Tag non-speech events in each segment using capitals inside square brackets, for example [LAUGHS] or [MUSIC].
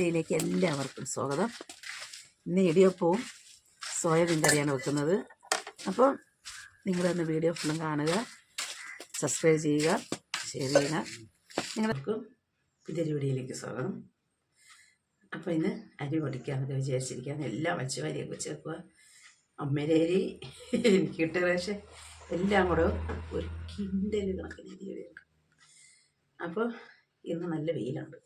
ഇതിലേക്ക് എല്ലാവർക്കും സ്വാഗതം. ഇന്ന് ഇടിയപ്പവും സോയാബീൻ കറിയാണ് വെക്കുന്നത്. അപ്പോൾ നിങ്ങളൊന്ന് വീഡിയോ ഫുള്ളും കാണുക സബ്സ്ക്രൈബ് ചെയ്യുക ഷെയർ ചെയ്യുക. നിങ്ങൾക്കും പുതിയൊരു വീഡിയോയിലേക്ക് സ്വാഗതം. അപ്പോൾ ഇന്ന് അരി പൊടിക്കാമെന്നൊക്കെ വിചാരിച്ചിരിക്കുകയാണ്. എല്ലാം വച്ച് വരിയൊക്കെ വെച്ച് വെക്കുക. അമ്മയുടെ അരി എനിക്ക് കിട്ടിയ പക്ഷേ എല്ലാം കൂടെ ഒരു കിണ്ടൽ കണക്കിന് അരി അപ്പോൾ ഇന്ന് നല്ല വെയിലുണ്ട്.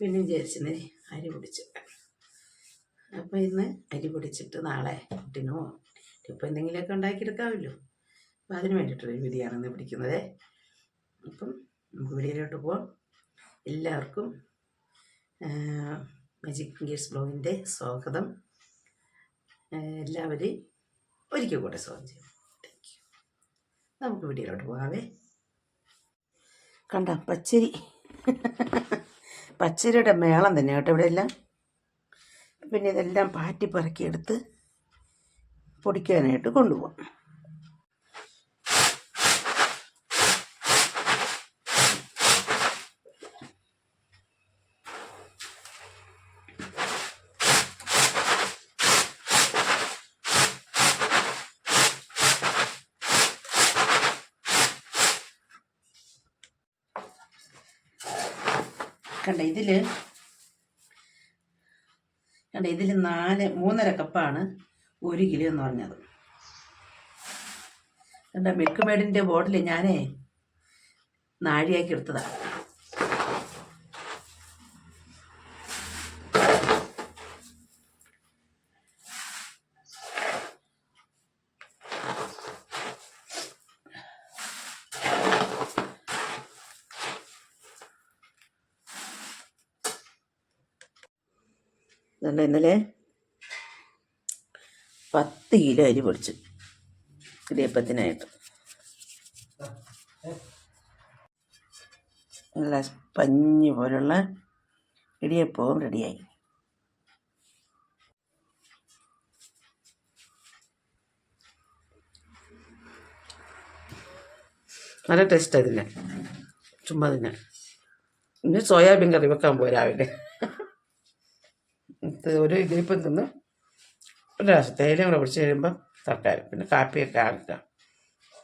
പിന്നെ വിചാരിച്ചിന്ന് അരി പൊടിച്ചിട്ട്. അപ്പോൾ ഇന്ന് അരി പൊടിച്ചിട്ട് നാളെ കുട്ടിനോ ഇപ്പോൾ എന്തെങ്കിലുമൊക്കെ ഉണ്ടാക്കിയെടുക്കാമല്ലോ. അപ്പോൾ അതിന് വേണ്ടിയിട്ടുള്ളൊരു വിധിയാണ് ഇന്ന് പിടിക്കുന്നത്. അപ്പം നമുക്ക് വീഡിയോയിലോട്ട് പോവാം. എല്ലാവർക്കും മജിക് ഫിംഗേഴ്സ് ബ്ലോഗിന്റെ സ്വാഗതം. എല്ലാവരെയും ഒരിക്കൽ കൂടെ സ്വാഗതം ചെയ്യും. താങ്ക് യു നമുക്ക് വീഡിയോയിലോട്ട് പോകാവേ. കണ്ട പച്ചരി. [LAUGHS] പച്ചരിയുടെ മേളം തന്നെ കേട്ടോ ഇവിടെ എല്ലാം. പിന്നെ ഇതെല്ലാം പാറ്റി പറക്കിയെടുത്ത് പൊടിക്കാനായിട്ട് കൊണ്ടുപോകാം കണ്ട ഇതിൽ കണ്ട ഇതിൽ നാല് മൂന്നര കപ്പാണ് ഒരു കിലോ എന്ന് പറഞ്ഞത്. കണ്ട മിൽക്ക് മേഡിന്റെ ബോട്ടിൽ ഞാനേ നാഴിയാക്കി എടുത്തതാണ് ഇതുണ്ട് ഇന്നലെ പത്ത് കിലോ അരി പൊടിച്ചു ഇടിയപ്പത്തിനായിട്ട്. നല്ല പഞ്ഞി പോലുള്ള ഇടിയപ്പവും റെഡിയായി. നല്ല ടേസ്റ്റ് അതിന് ചുമ്മാ തന്നെ ഇനി സോയാബീൻ കറി വെക്കാൻ പോയി രാവിലെ. ഇത് ഒരു ഇടിയപ്പം തിന്ന്. ഒരു പ്രാവശ്യം തേയിലയും കൂടെ പിടിച്ച് കഴിയുമ്പം തട്ടാരും പിന്നെ കാപ്പിയൊക്കെ ആക്കുക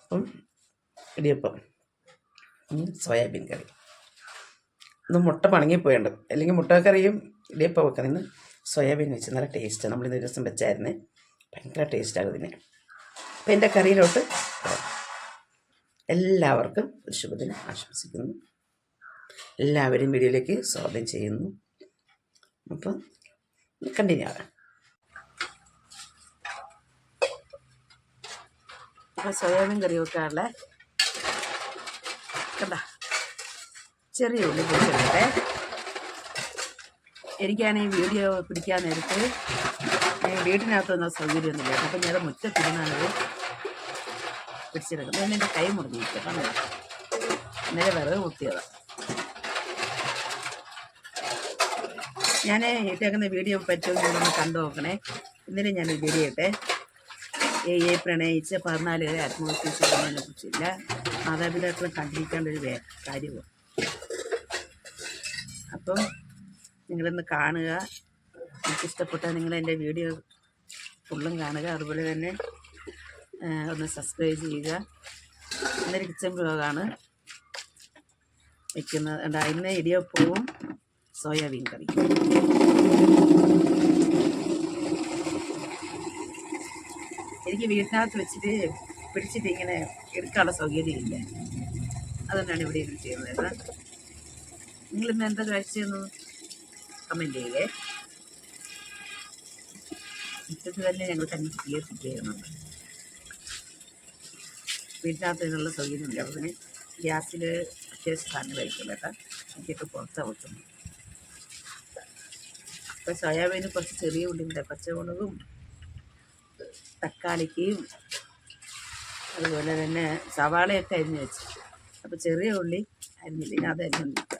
അപ്പം ഇടിയപ്പം സോയാബീൻ കറി. ഇന്ന് മുട്ട പണങ്ങിപ്പോയേണ്ടത് അല്ലെങ്കിൽ മുട്ടക്കറിയും ഇടിയപ്പം വെക്കുന്നത് സോയാബീൻ വെച്ച് നല്ല ടേസ്റ്റ് നമ്മൾ ഇന്ന് ദിവസം വെച്ചായിരുന്നേ. ഭയങ്കര ടേസ്റ്റാണ് ഇതിന് അപ്പം എന്റെ കറിയിലോട്ട് എല്ലാവർക്കും ഒരു ശുഭദിനം ആശംസിക്കുന്നു. എല്ലാവരും വീഡിയോയിലേക്ക് സ്വാഗതം ചെയ്യുന്നു. അപ്പം കണ്ടിന്യൂ അപ്പോൾ സോയാബീൻ കറി വെക്കാനുള്ള കണ്ട. ചെറിയ ഉള്ളി പൊടിച്ചെടുക്കട്ടെ. എനിക്കാണെങ്കിൽ വീഡിയോ പിടിക്കാൻ നേരത്ത് വീട്ടിനകത്തൊന്നും സൗകര്യമൊന്നുമില്ല. അപ്പം ഞാൻ മുറ്റത്തിരുന്നാണത് പിടിച്ചെടുക്കുന്നത് എന്റെ കൈ മുറിഞ്ഞിരിക്കും. അങ്ങനെ ഇന്നലെ വിറക് കുത്തിയതാണ് ഞാൻ ഇട്ടേക്കുന്ന വീഡിയോ പറ്റുമെങ്കിൽ ഒന്ന് കണ്ടു നോക്കണേ. ഇന്നലെ ഞാൻ വീഡിയോ ഏ എ പ്രണയിച്ച് പതിനാലുകാരെ ആത്മഹത്യ ചെയ്യുന്നതിനെ കുറിച്ചില്ല. മാതാപിതാക്കളെ കണ്ടിരിക്കേണ്ട ഒരു കാര്യമാണ് അപ്പം നിങ്ങളൊന്ന് കാണുക. എനിക്കിഷ്ടപ്പെട്ടാൽ നിങ്ങൾ എന്റെ വീഡിയോ ഫുള്ളും കാണുക. അതുപോലെ തന്നെ ഒന്ന് സബ്സ്ക്രൈബ് ചെയ്യുക. ഇന്നൊരു കിച്ചൻ ബ്ലോഗാണ് വയ്ക്കുന്നത് ഇന്ന് ഇടിയപ്പവും സോയാബീൻ കറി എനിക്ക് വീട്ടിനകത്ത് വെച്ചിട്ട് പിടിച്ചിട്ട് ഇങ്ങനെ എടുക്കാനുള്ള സൗകര്യമില്ല അതുകൊണ്ടാണ് ഇവിടെ ഇത് ചെയ്യുന്നത്. കേട്ടോ നിങ്ങളിന്ന് എന്താ കഴിച്ചതെന്ന് കമന്റ് ചെയ്യേ. മുറ്റത്ത് തന്നെ ഞങ്ങൾ തന്നെ ചെയ്യുന്നുണ്ട്. വീട്ടിനകത്ത് ഇതിനുള്ള സൗകര്യമില്ല അപ്പം ഗ്യാസിൽ അത്യാവശ്യം സാധനം കഴിക്കില്ല കേട്ടോ. എനിക്കൊക്കെ പുറത്താണ് വെക്കുന്നത് ഇപ്പം സോയാബീന് കുറച്ച് ചെറിയ ഉള്ളിന്റെ പച്ചമുളകും തക്കാളിക്കയും അതുപോലെ തന്നെ സവാളയൊക്കെ അരിഞ്ഞ് വെച്ചു. അപ്പോൾ ചെറിയ ഉള്ളി അരിഞ്ഞില്ല ഇനി അത് അരിഞ്ഞിരിക്കുക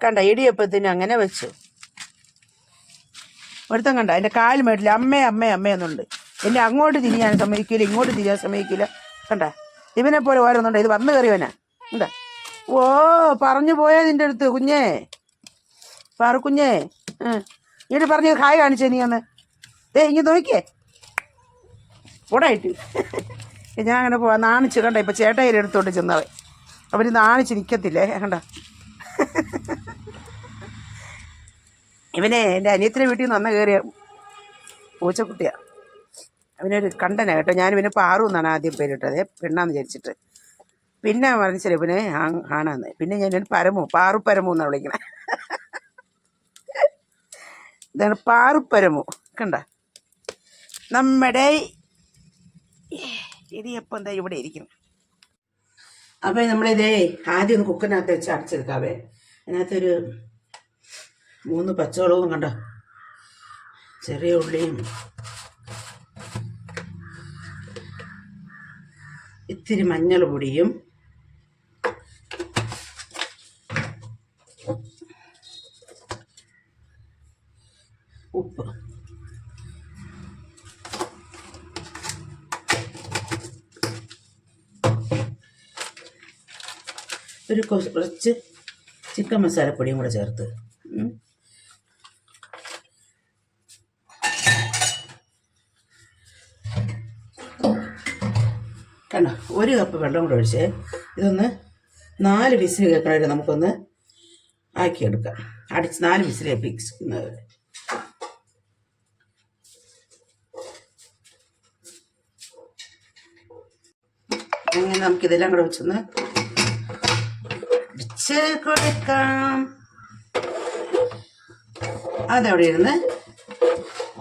കണ്ട ഇടിയപ്പത്തിന് അങ്ങനെ വെച്ചു. ഒരുത്തം കണ്ട എന്റെ കാൽ മേട്ടില്ല അമ്മേ അമ്മേ അമ്മേ എന്നുണ്ട്. എന്നെ അങ്ങോട്ട് തിരിയാൻ സമ്മതിക്കില്ല ഇങ്ങോട്ട് തിരിയാൻ സമ്മതിക്കില്ല കണ്ട ഇവനെ പോലെ ഓരോന്നുണ്ട് ഇത് വന്നു കയറിയവനാ. എന്താ ഓ പറഞ്ഞു പോയാ നിന്റെ അടുത്ത് കുഞ്ഞേ. പറ കുഞ്ഞേ. ഇങ്ങോട്ട് പറഞ്ഞ് ഹായ് കാണിച്ചേ നീ ഒന്ന് ദേ ഇങ്ങനെ നോക്കിയേ. ഉടായിട്ട് [LAUGHS] ഞാൻ അങ്ങനെ പോവാ നാണിച്ച് കണ്ട ഇപ്പം ചേട്ടായി എടുത്തോണ്ട് ചെന്നവൻ. അവർ നാണിച്ച് നിൽക്കത്തില്ലേ കണ്ട? [LAUGHS] ഇവനെ എന്റെ അനിയത്തിന്റെ വീട്ടിൽ നിന്ന് വന്ന കയറിയ പൂച്ചക്കുട്ടിയാ. അവനൊരു കണ്ടനാ കേട്ടോ. ഞാൻ ഇവന് പാറു എന്നാണ് ആദ്യം പേരിട്ടത്. പെണ്ണാന്ന് വിചാരിച്ചിട്ട്. പിന്നെ മനസ്സിലായി പിന്നെ ആണാന്ന്. പിന്നെ ഞാൻ പരമു പാറു പരമു എന്നാണ് വിളിക്കണേ. ഇതാണ് പാറു പരമു കണ്ട? നമ്മുടെ ഇടിയപ്പം എന്താ ഇവിടെ ഇരിക്കുന്നു. അപ്പം നമ്മളിതേ ആദ്യം ഒന്ന് കുക്കറിനകത്ത് വെച്ച് അടച്ചെടുക്കാവേ. അതിനകത്തൊരു മൂന്ന് പച്ചവളവും കണ്ടോ? ചെറിയ ഉള്ളിയും ഇത്തിരി മഞ്ഞൾ പൊടിയും ഒരു കുറച്ച് ചിക്കൻ മസാലപ്പൊടിയും കൂടെ ചേർത്ത്. കണ്ടോ? ഒരു കപ്പ് വെള്ളം കൂടെ ഒഴിച്ചേ ഇതൊന്ന് നാല് വിസിൽ കേൾക്കണവരെ നമുക്കൊന്ന് ആക്കിയെടുക്കാം. അടിച്ച് നാല് വിസിൽ ഏൽപ്പിക്കുന്നത്. അങ്ങനെ നമുക്കിതെല്ലാം കൂടെ വെച്ചൊന്ന് അടിച്ച് കൊടുക്കാം. അതവിടെ ഇരുന്ന്?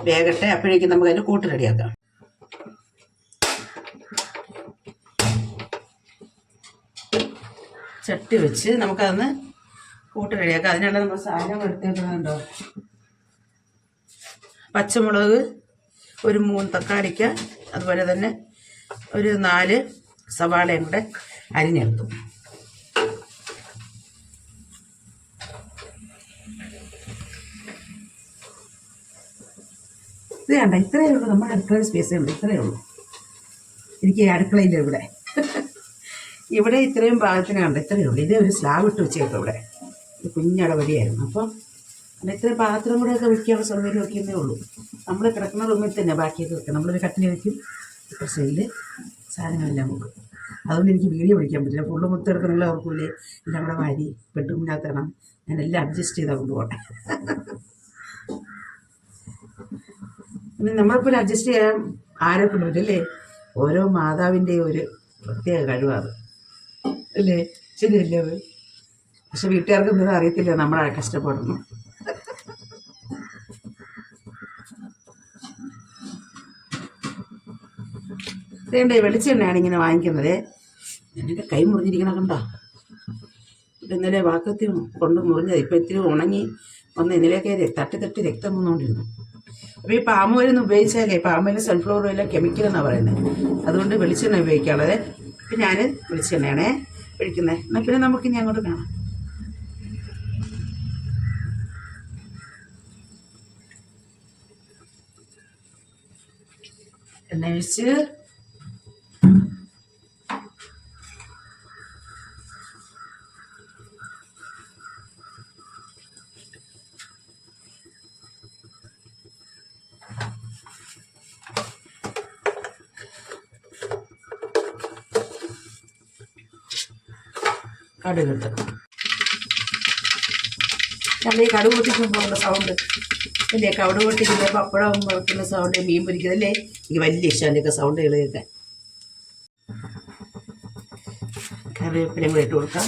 വേഗട്ടെ അപ്പോഴേക്കും നമുക്ക് അതിന്റെ കൂട്ട് റെഡിയാക്കാം. ചട്ടി വെച്ച് നമുക്കതൊന്ന് കൂട്ട് റെഡിയാക്കാം. അതിനുള്ള നമ്മൾ സാധനം എടുത്തിട്ടുണ്ടോ പച്ചമുളക് ഒരു മൂന്ന് തക്കാളിക്ക അതുപോലെ തന്നെ ഒരു നാല് സവാളയും കൂടെ അരിഞ്ഞെടുത്തു. ഇത് വേണ്ട ഇത്രയേ ഉള്ളൂ. നമ്മുടെ അടുക്കള സ്പേസേ ഉള്ളൂ. ഇത്രയേ ഉള്ളൂ. എനിക്ക് അടുക്കളയില്ല ഇവിടെ. ഇവിടെ ഇത്രയും ഭാഗത്തിന് കണ്ട ഇത്രയേ ഉള്ളൂ. ഇതേ ഒരു സ്ലാബ് ഇട്ട് വെച്ചേക്കും ഇവിടെ. ഒരു കുഞ്ഞടവടിയായിരുന്നു അപ്പം അവിടെ ഇത്രയും പാത്രം കൂടെ ഒക്കെ വെക്കാനുള്ള സൗകര്യം വയ്ക്കുന്നേ ഉള്ളൂ. നമ്മൾ കിടക്കുന്ന റൂമിൽ തന്നെ ബാക്കിയൊക്കെ വെക്കുക നമ്മളൊരു കട്ടിൽ വയ്ക്കും പ്രശ്നമില്ല സാധനങ്ങളെല്ലാം വെക്കും. അതുകൊണ്ട് എനിക്ക് വീഡിയോ പിടിക്കാൻ പറ്റില്ല. ഫുള്ള് മുത്തെടുക്കണമല്ലോ ഓർക്കൂലേ എല്ലാം കൂടെ വാരി ബെഡ്റൂമിനകത്താണ് ഞാൻ എല്ലാം അഡ്ജസ്റ്റ് ചെയ്താൽ കൊണ്ടുപോകട്ടെ. നമ്മളിപ്പോൾ അഡ്ജസ്റ്റ് ചെയ്യാൻ ആരെ കൊണ്ടുപറ്റില്ലേ ഓരോ മാതാവിന്റെയും ഒരു പ്രത്യേക കഴിവാണ്. അല്ലേ? ശരിയല്ലേ പക്ഷെ വീട്ടുകാർക്കൊന്നും ഇത് അറിയത്തില്ല. നമ്മളെ കഷ്ടപ്പെടുന്നു. ഇതേണ്ട വെളിച്ചെണ്ണയാണ് ഇങ്ങനെ വാങ്ങിക്കുന്നത്. എന്റെ കൈ മുറിഞ്ഞിരിക്കണ കണ്ടോ? ഇപ്പം ഇന്നലെ വാക്കത്തി കൊണ്ട് മുറിഞ്ഞത്. ഇപ്പം ഇത്തിരി ഉണങ്ങി വന്ന് ഇന്നലെയൊക്കെ തട്ടി തട്ടി രക്തം വന്നുകൊണ്ടിരുന്നു. അപ്പോൾ ഈ പാം ഓയിലൊന്നും ഉപയോഗിച്ചാലേ പാം ഓയിൽ സൺഫ്ലവർ ഓയിലെ കെമിക്കൽ എന്നാണ് പറയുന്നത് അതുകൊണ്ട് വെളിച്ചെണ്ണ ഉപയോഗിക്കാനുള്ളത് ഇപ്പം ഞാൻ വെളിച്ചെണ്ണയാണേ ഒഴിക്കുന്നത് എന്നാൽ പിന്നെ നമുക്ക് ഇനി അങ്ങോട്ട് കാണാം. എണ്ണ ഒഴിച്ച് കടുകിട്ട് നമ്മൾ ഈ കടുക് പൊട്ടിക്കുമ്പോൾ സൗണ്ട് അല്ലേ കടുക് പൊട്ടിക്കുന്ന പപ്പടം വെക്കുന്ന സൗണ്ട് മീൻ പൊരിക്കുന്നത് അല്ലേ എനിക്ക് വലിയ ഇഷ്ടമാണ് സൗണ്ട് കേൾക്കാൻ കറിവേപ്പിലയും കൂടെ ഇട്ട് കൊടുക്കാം.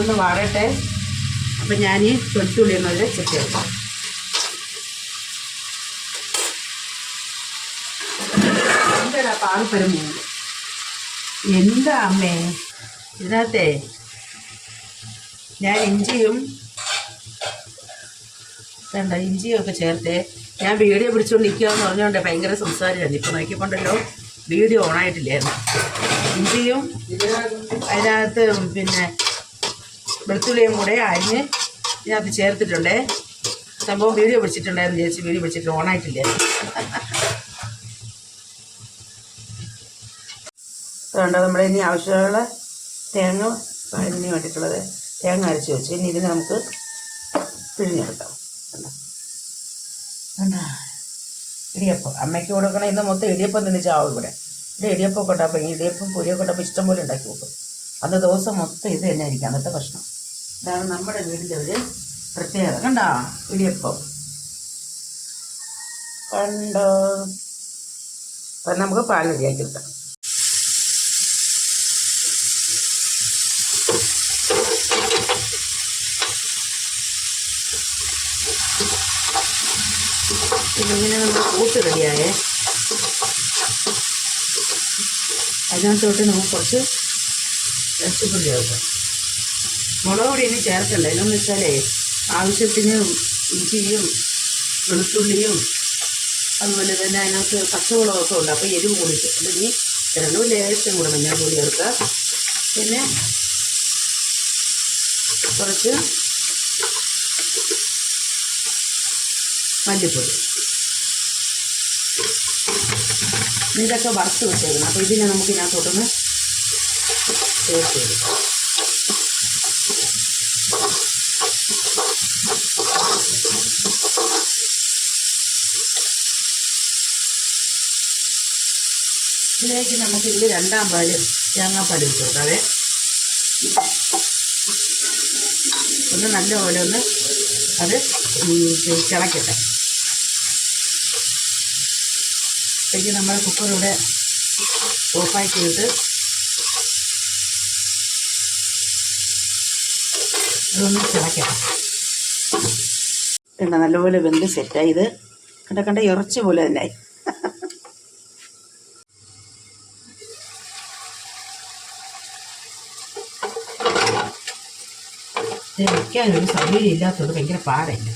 ഇതൊന്ന് വാടട്ടെ അപ്പം ഞാൻ ഈ വെളുത്തുള്ളി എന്നതിൽ ചെത്തിയെടുക്കാം എന്താ പാൽപ്പരം എന്താ അമ്മേ? ഇതിനകത്തെ? ഞാൻ ഇഞ്ചിയും വേണ്ട ഇഞ്ചിയും ഒക്കെ ചേർത്ത്. ഞാൻ വീഡിയോ പിടിച്ചുകൊണ്ട് നിൽക്കുകയെന്ന് പറഞ്ഞുകൊണ്ട് ഭയങ്കര സംസാരമായിരുന്നു ഇപ്പം നോക്കിക്കൊണ്ടല്ലോ വീഡിയോ ഓണായിട്ടില്ലായിരുന്നു. ഇഞ്ചിയും അതിനകത്ത് പിന്നെ വെളുത്തുള്ളിയും കൂടെ അരിഞ്ഞ് ഇതിനകത്ത് ചേർത്തിട്ടുണ്ട്. സംഭവം വീഡിയോ പിടിച്ചിട്ടുണ്ടായിരുന്നു ചേച്ചി വീഡിയോ പിടിച്ചിട്ട് ഓണായിട്ടില്ലേ. അതുകൊണ്ട് നമ്മൾ ഇനി ആവശ്യമുള്ള തേങ്ങ അരിഞ്ഞ് വേണ്ടിയിട്ടുള്ളത് തേങ്ങ അരച്ച് വെച്ച് ഇനി ഇതിന് നമുക്ക് പിഴിഞ്ഞെടുക്കാം? ഇടിയപ്പം. അമ്മയ്ക്ക് കൊടുക്കണം ഇന്ന് മൊത്തം ഇടിയപ്പം തന്നെ ചാവും ഇവിടെ. ഇവിടെ ഇടിയപ്പം കൊണ്ടാപ്പം ഇടിയപ്പം പുരിയൊക്കെ ഉണ്ടാകുമ്പോൾ ഇഷ്ടം പോലെ ഉണ്ടാക്കി വെക്കും അന്ന് ദിവസം മൊത്തം ഇത് തന്നെ ആയിരിക്കും. അന്നത്തെ ഭക്ഷണം. ഇതാണ് നമ്മുടെ വീടിന്റെ ഒരു പ്രത്യേകത. കണ്ടോ? ഇടിയപ്പം. കണ്ടോ? അപ്പം നമുക്ക് പാൽ റെഡിയാക്കി എടുക്കാം ഇങ്ങനെ നമ്മൾ കൂട്ട് റെഡിയായേ. അതിനകത്തോട്ട് നമുക്ക് കുറച്ച് ഇറച്ചിപ്പൊടി ചേർക്കാം. മുളക് പൊടി ഇനി ചേർക്കല്ല എന്നു വെച്ചാലേ ആവശ്യത്തിന് ഇഞ്ചിയും വെളുത്തുള്ളിയും അതുപോലെ തന്നെ അതിനകത്ത് പച്ചമുളകൊക്കെ ഉണ്ട്. അപ്പോൾ എരിവ് കൂടിയിട്ട്. അപ്പോൾ ഇനി രണ്ടും ലേശം കൂടെ മഞ്ഞൾ പൊടി ചേർക്കുക. പിന്നെ കുറച്ച് മല്ലിപ്പൊടി. ഇതൊക്കെ വറുത്ത് വെച്ചേക്കണം. അപ്പോൾ ഇതിനെ നമുക്ക് ഇതിനകത്തോട്ടൊന്ന് ചേർത്ത് കൊടുക്കാം. ഇതിലേക്ക് നമുക്ക് ഇതിൽ രണ്ടാം പാൽ തേങ്ങാപ്പാൽ വെച്ച് അതെ ഒന്ന് നല്ലപോലെ ഒന്ന് അത് തിളക്കട്ടെ. അപ്പോഴേക്ക് നമ്മൾ കുക്കറിവിടെ ഓഫാക്കിയിട്ട് അതൊന്ന് തിളക്കട്ടെ. കണ്ട നല്ലപോലെ വെന്ത് സെറ്റായി ഇത് കണ്ട കണ്ട ഇറച്ചി പോലെ തന്നെ ഇത് വെക്കാനൊരു സൗകര്യം ഇല്ലാത്തത് ഭയങ്കര പാടല്ല?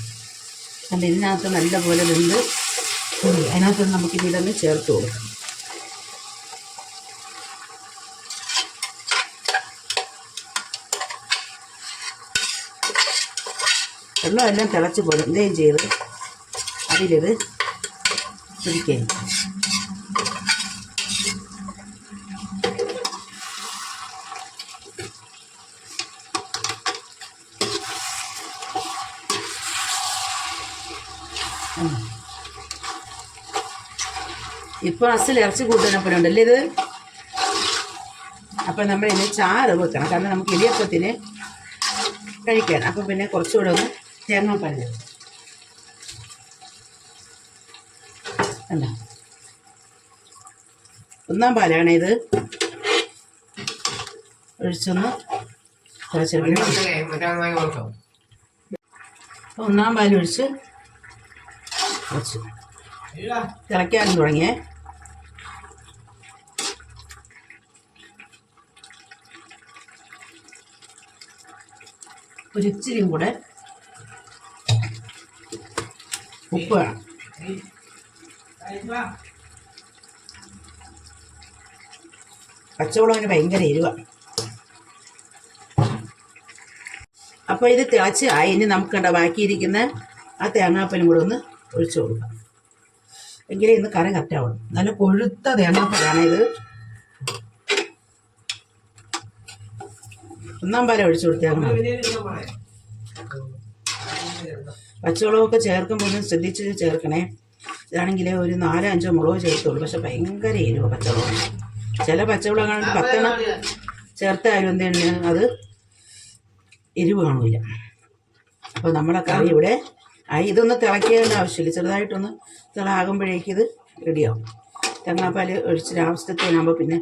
അത് ഇതിനകത്ത് നല്ലപോലെ നിന്ന് അതിനകത്ത് നമുക്ക് ഇതൊന്ന് ചേർത്ത് കൊടുക്കാം. വെള്ളമെല്ലാം തിളച്ച് പോലും എന്തേലും ചെയ്ത് അതിലിത് പിടിക്കുക. ഇപ്പോൾ അസൽ ഇറച്ചി കൂട്ടുന്നപ്പോൾ ഉണ്ടല്ലേ ഇത്? അപ്പം നമ്മൾ ഇതിന് ചാറ് വെക്കണം കാരണം നമുക്ക് ഇടിയപ്പത്തിന് കഴിക്കാൻ. അപ്പം പിന്നെ കുറച്ചുകൂടെ ഒന്ന് തേങ്ങാപ്പാൽ. കണ്ടോ? ഒന്നാം പാലാണ് ഇത്. ഒഴിച്ചൊന്ന് കുറച്ച് ഒന്നാം പാൽ ഒഴിച്ച് കുറച്ച് തിളയ്ക്കാനും തുടങ്ങിയേ. ഒരു ഇച്ചിരിയും കൂടെ ഉപ്പ് വേണം. പച്ചമുളകിന് ഭയങ്കര എരിവ. അപ്പോൾ ഇത് തിളച്ച് ആയി. ഇനി നമുക്ക് കണ്ട ബാക്കിയിരിക്കുന്ന ആ തേങ്ങാപ്പനും കൂടെ ഒന്ന് ഒഴിച്ചു കൊടുക്കാം. എങ്കിലേ ഇന്ന് കറി കറ്റാവണം നല്ല കൊഴുത്ത തേങ്ങാപ്പാലാണ് ഇത്. ഒന്നാം പാല ഒഴിച്ചു കൊടുത്താൽ പച്ചമുളകൊക്കെ ചേർക്കുമ്പോൾ ഒന്ന് ശ്രദ്ധിച്ച് ചേർക്കണേ. ഇതാണെങ്കിൽ ഒരു നാലോ അഞ്ചോ മുളക് ചേർത്തുള്ളൂ. പക്ഷെ ഭയങ്കര എരിവ് പച്ചമുളക്. ചില പച്ചമുളകാണെങ്കിൽ പത്തെണ്ണം ചേർത്തായാലും എന്താണ്? അത് എരിവ് കാണില്ല അപ്പോൾ നമ്മുടെ കറി ഇവിടെ ഇതൊന്ന് തിളയ്ക്കേണ്ട ആവശ്യമില്ല. ചെറുതായിട്ടൊന്ന് തിളാകുമ്പോഴേക്ക് ഇത് റെഡിയാവും. തേങ്ങാപ്പാൽ ഒഴിച്ച് ആവശ്യത്തിനാകുമ്പോൾ പിന്നെ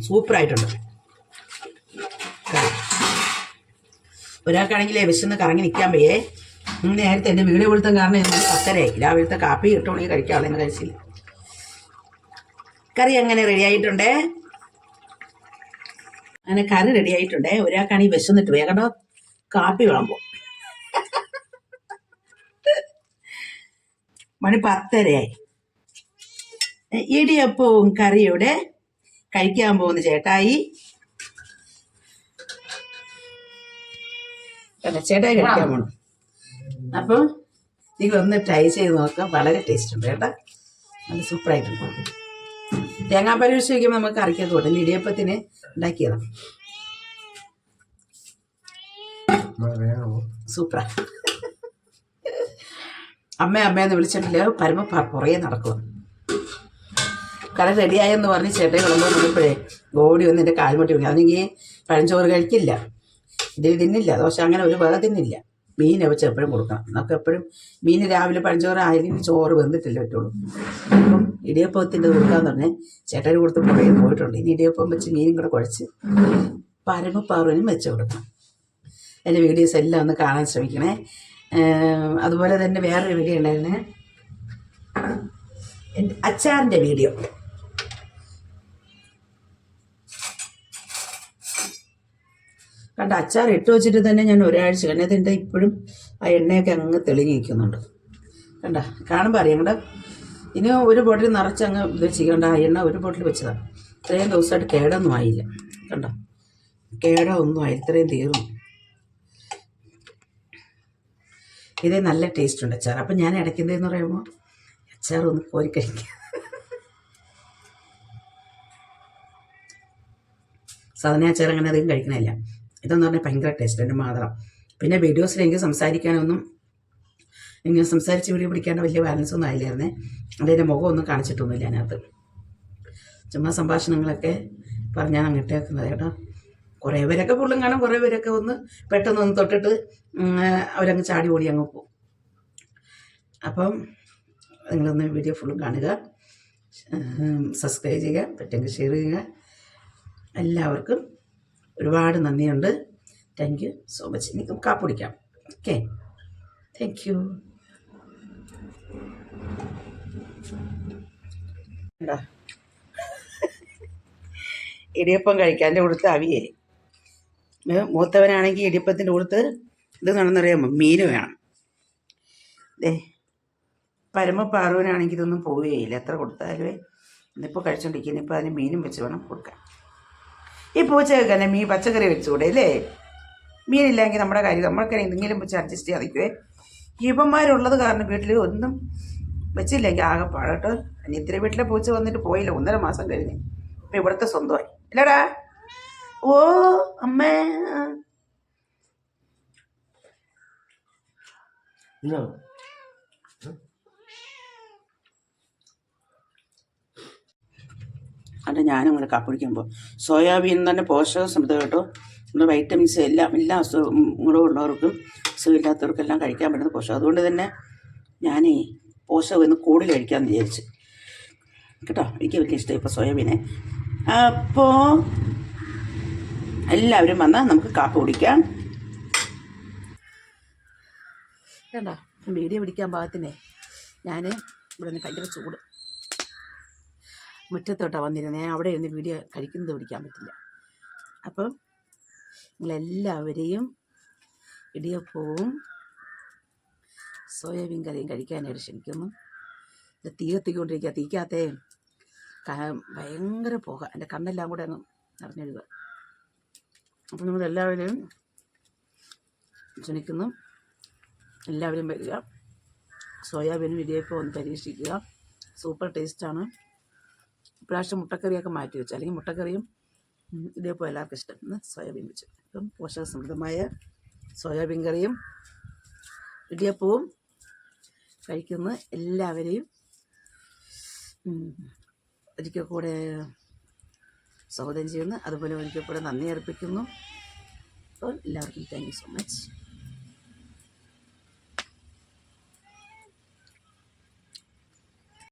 സൂപ്പറായിട്ടുണ്ട്. ഒരാൾക്കാണെങ്കിലേ വിശന്ന് കറങ്ങി നിൽക്കാൻ വയ്യേ. നേരത്തെ എന്റെ വീട് കൊടുത്ത കാരണം ഇന്ന് പത്തരയായി രാവിലത്തെ കാപ്പി കിട്ടുവാണെങ്കിൽ കഴിക്കാവുള്ളൂ എന്ന് കഴിച്ചില്ല. കറി അങ്ങനെ റെഡി ആയിട്ടുണ്ടേ? അങ്ങനെ കറി റെഡി ആയിട്ടുണ്ടേ. ഒരാൾക്കാണെങ്കിൽ വിശന്നിട്ട് വേഗം കാപ്പി വിളമ്പും. മണി പത്തരയായി. ഇടിയപ്പവും കറിയുടെ കഴിക്കാൻ പോകുന്ന ചേട്ടായി. അല്ല ചേട്ടായി കഴിക്കാൻ പോണം. അപ്പം നിങ്ങളൊന്ന് ട്രൈ ചെയ്ത് നോക്കാം. വളരെ ടേസ്റ്റ് ഉണ്ട് കേട്ടോ. നല്ല സൂപ്പറായിട്ടുണ്ട് തേങ്ങാപ്പാൽ ഒഴിച്ച് വയ്ക്കുമ്പോൾ നമുക്ക് കറിക്കൊക്കെ കൂട്ടില്ല ഇടിയപ്പത്തിന് ഉണ്ടാക്കിയതാണ് സൂപ്പറാ. അമ്മ അമ്മയെന്ന് വിളിച്ചിട്ടില്ല? പരമ പുറകെ നടക്കുക കട റെഡിയായെന്ന് പറഞ്ഞ് ചേട്ടൻ കിടന്നു നോക്കിയപ്പോഴേ ഓടി വന്ന് എന്റെ കാൽമുട്ടി വിളിക്കും അതെങ്കിൽ പഴഞ്ചോറ് കഴിക്കില്ല. ഇത് തിന്നില്ല. ദോശ അങ്ങനെ ഒരു വക തിന്നില്ല. മീൻ വെച്ച് എപ്പോഴും കൊടുക്കണം. നമുക്ക് എപ്പോഴും മീൻ രാവിലെ പഴഞ്ചോറ് ആയാലും ചോറ് വെന്തിട്ടില്ല പറ്റുള്ളൂ. ഇടിയപ്പത്തിന്റെ കൊടുക്കാന്ന് പറഞ്ഞ് ചേട്ടന് കൊടുത്ത് പുറകെ പോയിട്ടുണ്ട്. ഇനി ഇടിയപ്പം വെച്ച് മീനും കൂടെ കുഴച്ച് പരമ പാറുവിനും വെച്ച് കൊടുക്കണം എന്റെ വീഡിയോസ് എല്ലാം ഒന്ന് കാണാൻ ശ്രമിക്കണേ. അതുപോലെ തന്നെ വേറൊരു വീഡിയോ ഉണ്ടായിരുന്നേ. എന്റെ അച്ചാറിന്റെ വീഡിയോ. കണ്ട അച്ചാർ ഇട്ട് വെച്ചിട്ട് തന്നെ ഞാൻ ഒരാഴ്ച കഴിഞ്ഞത് എന്റെ ഇപ്പോഴും ആ എണ്ണയൊക്കെ അങ്ങ് തെളിഞ്ഞിരിക്കുന്നുണ്ട് കണ്ട കാണുമ്പോൾ അറിയാം കണ്ട. ഇനി ഒരു ബോട്ടിൽ നിറച്ച് അങ്ങ് ഇത് ആ എണ്ണ ഒരു ബോട്ടിൽ വെച്ചതാണ്. ഇത്രയും ദിവസമായിട്ട് കേടൊന്നും ആയില്ല കണ്ടോ? കേടോ ഒന്നും ആയില്ല ഇത്രയും തീർന്നു. ഇതേ നല്ല ടേസ്റ്റ് ഉണ്ട് അച്ചാർ. അപ്പം ഞാൻ ഇടയ്ക്കുന്നതെന്ന് പറയുമ്പോൾ അച്ചാർ ഒന്ന് കോരി കഴിക്കുക സാധാരണ അച്ചാർ അങ്ങനെ അധികം കഴിക്കണില്ല. ഇതെന്ന് പറഞ്ഞാൽ ഭയങ്കര ടേസ്റ്റ് എന്റെ മാത്രം പിന്നെ വീഡിയോസിൽ എനിക്ക് സംസാരിക്കാനൊന്നും ഇങ്ങനെ സംസാരിച്ച് വീഡിയോ പിടിക്കാണ്ട് വലിയ ബാലൻസ് ഒന്നും ആയില്ലായിരുന്നേ. അതിന്റെ മുഖമൊന്നും കാണിച്ചിട്ടൊന്നുമില്ല അതിനകത്ത്. ചുമ്മാ സംഭാഷണങ്ങളൊക്കെ പറഞ്ഞാൽ അങ്ങോട്ടേക്കുന്നത് കേട്ടോ. കുറേ പേരൊക്കെ പുള്ളും കാണും കുറേ പേരൊക്കെ ഒന്ന് പെട്ടെന്ന് ഒന്ന് തൊട്ടിട്ട് അവരങ്ങ് ചാടി ഓടി അങ്ങ് പോകും. അപ്പം നിങ്ങളൊന്ന് വീഡിയോ ഫുള്ളും കാണുക സബ്സ്ക്രൈബ് ചെയ്യുക പറ്റുമെങ്കിൽ ഷെയർ ചെയ്യുക. എല്ലാവർക്കും ഒരുപാട് നന്ദിയുണ്ട്. താങ്ക് യു സോ മച്ച് ഇനി കാപ്പ് കുടിക്കാം. ഓക്കെ താങ്ക് യു ഉണ്ടോ ഇടിയപ്പം കഴിക്കാൻ കൊടുത്ത് അവിയൽ ഏ, മൂത്തവനാണെങ്കിൽ ഇടിയപ്പത്തിന്റെ കൊടുത്ത് ഇത് നടന്നറിയാമോ മീൻ വേണം. ദേ പരമ പാറുവനാണെങ്കിൽ ഇതൊന്നും പോവുകയില്ല. എത്ര കൊടുത്താലുമേ ഇന്നിപ്പോൾ കഴിച്ചോണ്ടിരിക്കുന്നു ഇപ്പോൾ അതിന് മീനും വെച്ച് വേണം കൊടുക്കാൻ. ഈ പൂച്ചയൊക്കെ മീൻ പച്ചക്കറി വെച്ചുകൂടെ അല്ലേ? മീനില്ലെങ്കിൽ നമ്മുടെ കാര്യം നമ്മൾക്ക് എന്തെങ്കിലും വെച്ച് അഡ്ജസ്റ്റ് ചെയ്യാൻ നിൽക്കുവേ. ഇവന്മാരുള്ളത് കാരണം വീട്ടിൽ ഒന്നും വെച്ചില്ലെങ്കിൽ ആകെ പാടട്ടോ. അനിയത്തിന്റെ വീട്ടിലെ പൂച്ച വന്നിട്ട് പോയില്ല. ഒന്നര മാസം കഴിഞ്ഞ്. ഇപ്പം ഇവിടുത്തെ സ്വന്തമായി. ഇല്ലടാ. ഓ അമ്മേ. അത് ഞാനും കൂടെ കാപ്പിടിക്കുമ്പോൾ സോയാബീൻ തന്നെ പോഷക സമൃദ്ധ കേട്ടോ. നമ്മുടെ വൈറ്റമിൻസ് എല്ലാം എല്ലാ അസുഖങ്ങളും ഉള്ളവർക്കും അസുഖമില്ലാത്തവർക്കെല്ലാം കഴിക്കാൻ പറ്റുന്ന പോഷകം. അതുകൊണ്ട് തന്നെ ഞാനേ പോഷകം ഇന്ന് കൂടുതൽ കഴിക്കാമെന്ന് വിചാരിച്ച്. കേട്ടോ? എനിക്ക് വലിയ ഇഷ്ടമായി ഇപ്പോൾ സോയാബീനെ. അപ്പോൾ എല്ലാവരും വന്നാൽ നമുക്ക് കാപ്പി കുടിക്കാം. കേട്ടോ വീഡിയോ പിടിക്കാൻ പാകത്തിനെ. ഞാൻ ഇവിടെ നിന്ന് ഭയങ്കര ചൂട്. മുറ്റത്തോട്ടാണ് വന്നിരുന്നത് ഞാൻ അവിടെ ഇരുന്ന് വീഡിയോ കഴിക്കുന്നത് പിടിക്കാൻ പറ്റില്ല. അപ്പം നിങ്ങളെല്ലാവരെയും ഇടിയപ്പവും സോയാബീൻ കറിയും കഴിക്കാനായിട്ട് ക്ഷണിക്കുന്നു തീ കത്തിക്കൊണ്ടിരിക്കുക തീക്കകത്തേ ക- ഭയങ്കര പുക. എന്റെ കണ്ണെല്ലാം കൂടെ അങ്ങ് നിറഞ്ഞെഴുതുക അപ്പം നിങ്ങളെല്ലാവരെയും ക്ഷണിക്കുന്നു. എല്ലാവരും വരിക. സോയാബീനും ഇടിയപ്പം ഒന്ന് പരീക്ഷിക്കുക. സൂപ്പർ ടേസ്റ്റാണ്. ഇപ്രാവശ്യം മുട്ടക്കറിയൊക്കെ മാറ്റി വെച്ചു. അല്ലെങ്കിൽ മുട്ടക്കറിയും ഇടിയപ്പം എല്ലാവർക്കും ഇഷ്ടം. ഇന്ന് സോയാബീൻ വെച്ചു. അപ്പം പോഷക സമൃദ്ധമായ സോയാബീൻ കറിയും ഇടിയപ്പവും കഴിക്കുന്ന. എല്ലാവരെയും ഒരിക്കൽ കൂടെ സ്വാഗതം ചെയ്യുന്നു. അതുപോലെ ഒരിക്കൽ കൂടെ നന്ദി അർപ്പിക്കുന്നു. അപ്പോൾ എല്ലാവർക്കും താങ്ക് യു സോ മച്ച്